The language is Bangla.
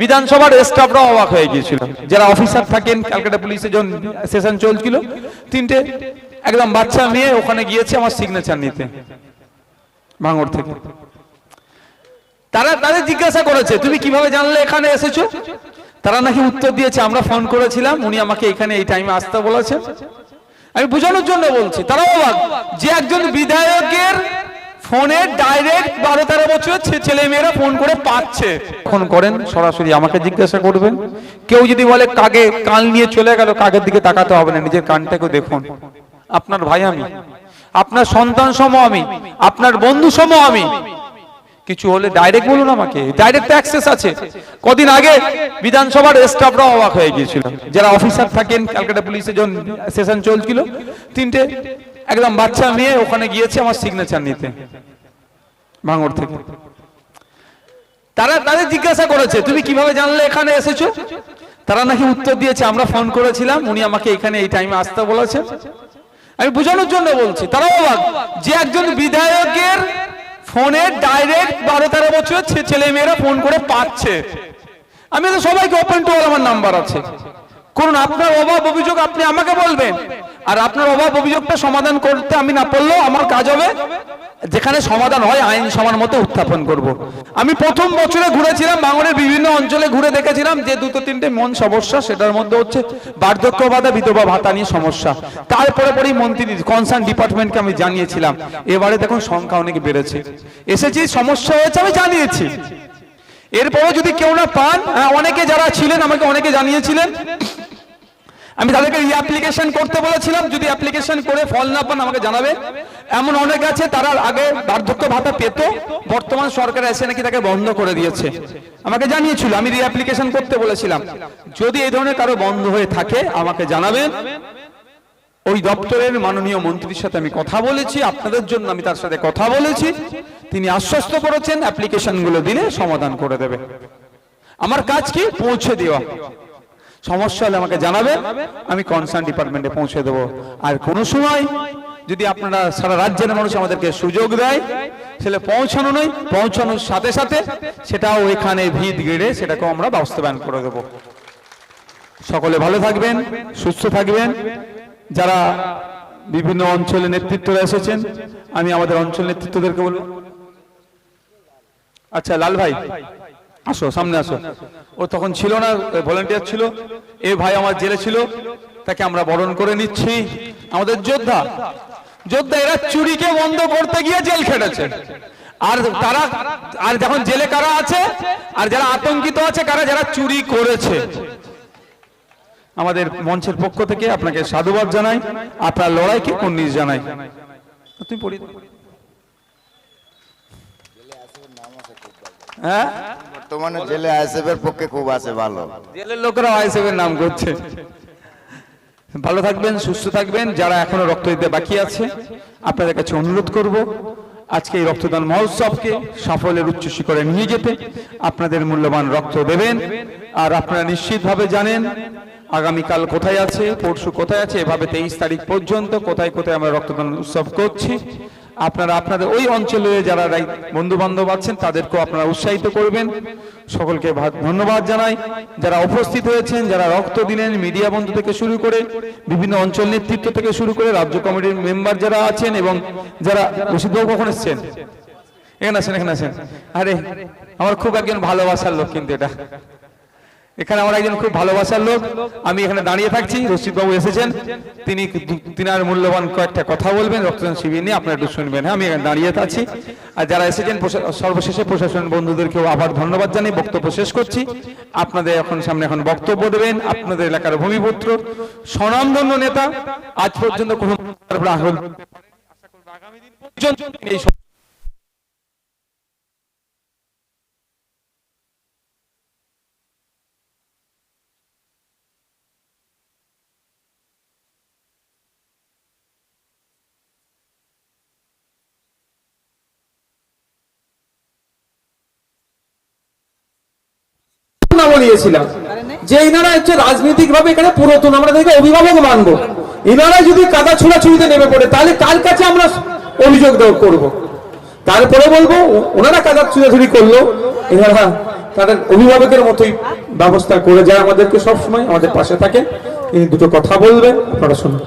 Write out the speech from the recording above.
বিধানসভার স্টাফরাও অবাক হয়ে গিয়েছিল। যারা অফিসার থাকেন, ক্যালকাটা পুলিশে যখন সেশন চলছিল, তিনটে একদম বাচ্চা মেয়ে ওখানে গিয়েছে আমার সিগনেচার নিতে, ভাঙড় থেকে। তারা তাদের জিজ্ঞাসা করেছে, তুমি কীভাবে জানলে এখানে এসেছ? তারা নাকি উত্তর দিয়েছে, আমরা ফোন করেছিলাম, উনি আমাকে এখানে এই টাইমে আসতে বলেছেন আমি বোঝানোর জন্য বলছি তারাও যে একজন বিধায়কের ফোনে ডাইরেক্ট বারো তেরো বছর ছেলে মেয়েরা ফোন করে পাচ্ছে। ফোন করেন, সরাসরি আমাকে জিজ্ঞাসা করবেন। কেউ যদি বলে, কাকে, কান নিয়ে চলে গেল, কাকের দিকে তাকাতে হবে না, নিজের কানটাকে দেখুন। আপনার ভাই আমি, আপনার সন্তান সম আমি, আপনার বন্ধু সম আমি কিছু হলে ডাইরেক্ট বলুন আমাকে। ডাইরেক্ট অ্যাক্সেস আছে। কদিন আগে বিধানসভার স্টাফরাও অবাক হয়ে গিয়েছিল যারা অফিসার থাকেন ক্যালকাটা পুলিশে যখন সেশন চলছিল, তিনটে একদম বাচ্চা মেয়ে ওখানে গিয়েছে আমার সিগনেচার নিতে, ভাঙড় থেকে। তারা তাদের জিজ্ঞাসা করেছে, তুমি কীভাবে জানলে এখানে এসেছ? তারা নাকি উত্তর দিয়েছে, আমরা ফোন করেছিলাম, উনি আমাকে এখানে এই টাইমে আসতে বলেছেন। আমি বোঝানোর জন্য বলছি, তারাও অবাক যে একজন বিধায়কের ফোনে ডাইরেক্ট বারো তেরো বছরের ছেলে মেয়েরা ফোন করে পাচ্ছে। আমি তো সবাইকে ওপেন টু আমার নাম্বার আছে। করুন আপনার অভাব অভিযোগ আপনি আমাকে বলবেন। আর আপনার অভাব অভিযোগটা সমাধান করতে আমি না পারলেও আমার কাজ হবে। যেখানে সমাধান হয় আইন সমান মতো উত্থাপন করব। আমি প্রথম বছরে ঘুরেছিলাম বাংলার বিভিন্ন অঞ্চলে ঘুরে দেখেছিলাম যে দুটো তিনটে মন সমস্যা সেটার মধ্যে হচ্ছে বার্ধক্য ভাতা বিধবা ভাতা নিয়ে সমস্যা। তারপরে পরেই মন্ত্রী কনসার্ন ডিপার্টমেন্টকে আমি জানিয়েছিলাম। এবারে দেখুন সংখ্যা অনেক বেড়েছে। এসেছি সমস্যা হয়েছে আমি জানিয়েছি। এরপরও যদি কেউ না পান হ্যাঁ, অনেকে যারা ছিলেন আমাকে অনেকে জানিয়েছিলেন। আমি তাদেরকে রিঅ্যাপ্লিকেশন করতে বলেছিলাম, যদি অ্যাপ্লিকেশন করে ফল না পান আমাকে জানাবে। এমন অনেক আছে, তারা আগে বার্ধক্য ভাতা পেত, বর্তমান সরকার এসে নাকি তাকে বন্ধ করে দিয়েছে। আমাকে জানিয়েছিল, আমি রিঅ্যাপ্লিকেশন করতে বলেছিলাম। যদি এই ধরনের কারও বন্ধ হয়ে থাকে, আমাকে জানাবেন। ওই দপ্তরের মাননীয় মন্ত্রীর সাথে আমি কথা বলেছি, আপনাদের জন্য আমি তার সাথে কথা বলেছি। তিনি আশ্বস্ত করেছেন অ্যাপ্লিকেশনগুলো দিলে সমাধান করে দেবে। আমার কাজ কি? পৌঁছে দেওয়া। সমস্যা হলে আমাকে জানাবে, আমি কনসার্ন ডিপার্টমেন্টে পৌঁছে দেবো। আর কোনো সময় যদি আপনারা সারা রাজ্যের মানুষ আমাদেরকে সুযোগ দেয় সেটা পৌঁছানো নয়, পৌঁছানোর সাথে সাথে সেটাও এখানে ভিত গেড়ে সেটাকেও আমরা বাস্তবায়ন করে দেবো। সকলে ভালো থাকবেন, সুস্থ থাকবেন। যারা বিভিন্ন অঞ্চলে নেতৃত্বরা এসেছেন, আমি আমাদের অঞ্চল নেতৃত্বদেরকে বলব। আচ্ছা লাল ভাই। আসো, সামনে আসো। ও তখন ছিল না ভলেন্টিয়ার ছিল। এ ভাই আমার জেলে ছিল। তাকে আমরা বরণ করে নিচ্ছি। আমাদের যোদ্ধা। যোদ্ধা এরা চুরিকে বন্ধ করতে গিয়ে জেল খেটেছে। আর তারা, আর যখন জেলে কারা আছে, আর যারা আতঙ্কিত আছে, কারা যারা চুরি করেছে। আমাদের মঞ্চের পক্ষ থেকে আপনাকে সাধুবাদ জানাই। আপনার লড়াইকে কন্নিস জানাই। তুমি পড়ি হ্যাঁ? বর্তমানে জেলে আইএসএফের পক্ষে খুব আছে, ভালো। জেলের লোকেরা আইএসএফ এর নাম করছে। ভালো থাকবেন, সুস্থ থাকবেন, যারা এখনও রক্ত দিতে বাকি আছে, আপনাদের কাছে অনুরোধ করব, আজকে এই রক্তদান মহোৎসবকে সাফল্যের উচ্চ শিখরে নিয়ে যেতে আপনাদের মূল্যবান রক্ত দেবেন। আর আপনারা নিশ্চিতভাবে জানেন, আগামীকাল কোথায় আছে, পরশু কোথায় আছে, এভাবে তেইশ তারিখ পর্যন্ত কোথায় কোথায় আমরা রক্তদান উৎসব করছি। আপনারা আপনাদের ওই অঞ্চলে যারা বন্ধু বান্ধব আছেন, তাদেরকেও আপনারা উৎসাহিত করবেন। সকলকে ধন্যবাদ জানাই। যারা উপস্থিত হয়েছেন, যারা রক্ত দিলেন মিডিয়া বন্ধু থেকে শুরু করে, বিভিন্ন অঞ্চল নেতৃত্ব থেকে শুরু করে রাজ্য কমিটির মেম্বার যারা আছেন এবং যারা রশিদবাবু কখন এসছেন? এখানে আছেন এখানে আছেন আরে, আমার খুব একজন ভালোবাসার লোক কিন্তু এটা। এখানে আমার একজন খুব ভালোবাসার লোক। আমি এখানে দাঁড়িয়ে থাকছি। রশিদবাবু এসেছেন। তিনি তিনার মূল্যবান কয়েকটা কথা বলবেন। রক্তদান শিবির নিয়ে আপনারা একটু শুনবেন। হ্যাঁ আমি এখানে দাঁড়িয়ে থাকছি আর যারা এসেছেন সর্বশেষে প্রশাসন বন্ধুদেরকেও আবার ধন্যবাদ জানিয়ে বক্তব্য শেষ করছি। আপনাদের এখন সামনে এখন বক্তব্য দেবেন আপনাদের এলাকার ভূমিপুত্র, স্বনামধন্য নেতা। আজ পর্যন্ত কোনো আগামী দিন পর্যন্ত তিনি না বলিয়েছিলাম যে এনারা হচ্ছে রাজনৈতিক ভাবে এখানে পুরাতন, আমরা দেখে অভিভাবক মানবো। এনারা যদি কাদা ছোড়াছুড়িতে নেমে পড়ে, তাহলে কার কাছে আমরা অভিযোগ করব? তারপরে বলব, ওনারা কাদা ছোড়াছুড়ি করল, এনারা তাদের অভিভাবকের মতোই ব্যবস্থা করে যায় আমাদেরকে সবসময় আমাদের পাশে থাকে তিনি দুটো কথা বলবেন, আপনারা শুনুন।